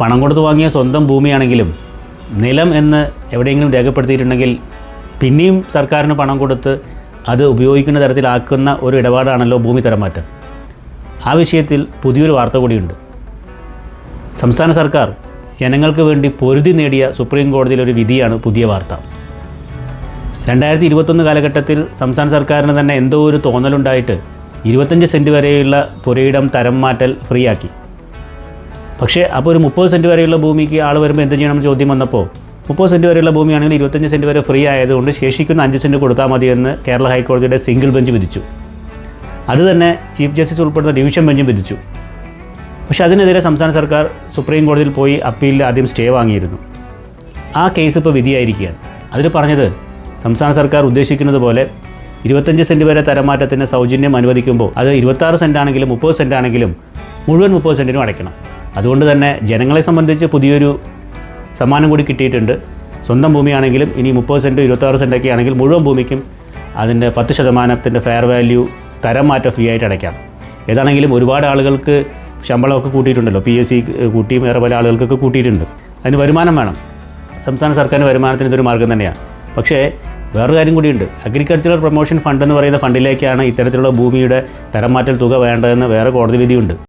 പണം കൊടുത്ത് വാങ്ങിയ സ്വന്തം ഭൂമിയാണെങ്കിലും നിലം എന്ന് എവിടെയെങ്കിലും രേഖപ്പെടുത്തിയിട്ടുണ്ടെങ്കിൽ പിന്നെയും സർക്കാരിന് പണം കൊടുത്ത് അത് ഉപയോഗിക്കുന്ന തരത്തിലാക്കുന്ന ഒരു ഇടപാടാണല്ലോ ഭൂമി തരംമാറ്റം. ആ വിഷയത്തിൽ പുതിയൊരു വാർത്ത കൂടിയുണ്ട്. സംസ്ഥാന സർക്കാർ ജനങ്ങൾക്ക് വേണ്ടി പൊരുതി നേടിയ സുപ്രീം കോടതിയിലെ ഒരു വിധിയാണ് പുതിയ വാർത്ത. രണ്ടായിരത്തി ഇരുപത്തൊന്ന് കാലഘട്ടത്തിൽ സംസ്ഥാന സർക്കാരിന് തന്നെ എന്തോ ഒരു തോന്നലുണ്ടായിട്ട് ഇരുപത്തഞ്ച് സെന്റ് വരെയുള്ള പുരയിടം തരം മാറ്റൽ ഫ്രീ ആക്കി പക്ഷേ അപ്പോൾ ഒരു മുപ്പത് സെന്റ് വരെയുള്ള ഭൂമിക്ക് ആൾ വരുമ്പോൾ എന്ത് ചെയ്യണം ചോദ്യം വന്നപ്പോൾ മുപ്പത് സെന്റ് വരെയുള്ള ഭൂമിയാണെങ്കിൽ ഇരുപത്തഞ്ച് സെന്റ് വരെ ഫ്രീ ആയതുകൊണ്ട് ശേഷിക്കുന്ന അഞ്ച് സെന്റ് കൊടുത്താൽ മതിയെന്ന് കേരള ഹൈക്കോടതിയുടെ സിംഗിൾ ബെഞ്ച് വിധിച്ചു. അത് തന്നെ ചീഫ് ജസ്റ്റിസ് ഉൾപ്പെടുന്ന ഡിവിഷൻ ബെഞ്ചും വിധിച്ചു. പക്ഷേ അതിനെതിരെ സംസ്ഥാന സർക്കാർ സുപ്രീം കോടതിയിൽ പോയി അപ്പീലിൽ ആദ്യം സ്റ്റേ വാങ്ങിയിരുന്നു. ആ കേസ് ഇപ്പോൾ വിധിയായിരിക്കുകയാണ്. അതിൽ പറഞ്ഞത് സംസ്ഥാന സർക്കാർ ഉദ്ദേശിക്കുന്നത് പോലെ ഇരുപത്തഞ്ച് സെന്റ് വരെ തരമാറ്റത്തിന് സൗജന്യം അനുവദിക്കുമ്പോൾ അത് ഇരുപത്താറ് സെന്റ് ആണെങ്കിലും മുപ്പത് സെന്റ് ആണെങ്കിലും മുഴുവൻ മുപ്പത് സെന്റിനും അടയ്ക്കണം. അതുകൊണ്ട് തന്നെ ജനങ്ങളെ സംബന്ധിച്ച് പുതിയൊരു സമ്മാനം കൂടി കിട്ടിയിട്ടുണ്ട്. സ്വന്തം ഭൂമിയാണെങ്കിലും ഇനി മുപ്പത് സെന്റ് ഇരുപത്താറ് സെന്റൊക്കെ ആണെങ്കിൽ മുഴുവൻ ഭൂമിക്കും അതിന്റെ പത്ത് ശതമാനത്തിന്റെ ഫെയർ വാല്യൂ തരം മാറ്റ ഫീ ആയിട്ട് അടയ്ക്കാം. ഏതാണെങ്കിലും ഒരുപാട് ആളുകൾക്ക് ശമ്പളമൊക്കെ കൂട്ടിയിട്ടുണ്ടല്ലോ. പി എസ് സി കൂട്ടിയും വേറെ പല ആളുകൾക്കൊക്കെ കൂട്ടിയിട്ടുണ്ട്. അതിന് വരുമാനം വേണം. സംസ്ഥാന സർക്കാരിന്റെ വരുമാനത്തിന് ഇതൊരു മാർഗം തന്നെയാണ് പക്ഷേ വേറൊരു കാര്യം കൂടിയുണ്ട്. അഗ്രികൾച്ചറൽ പ്രൊമോഷൻ ഫണ്ട് എന്ന് പറയുന്ന ഫണ്ടിലേക്കാണ് ഇത്തരത്തിലുള്ള ഭൂമിയുടെ തരം മാറ്റൽ തുക വേണ്ടതെന്ന് വേറെ കോടതി വിധിയുണ്ട്.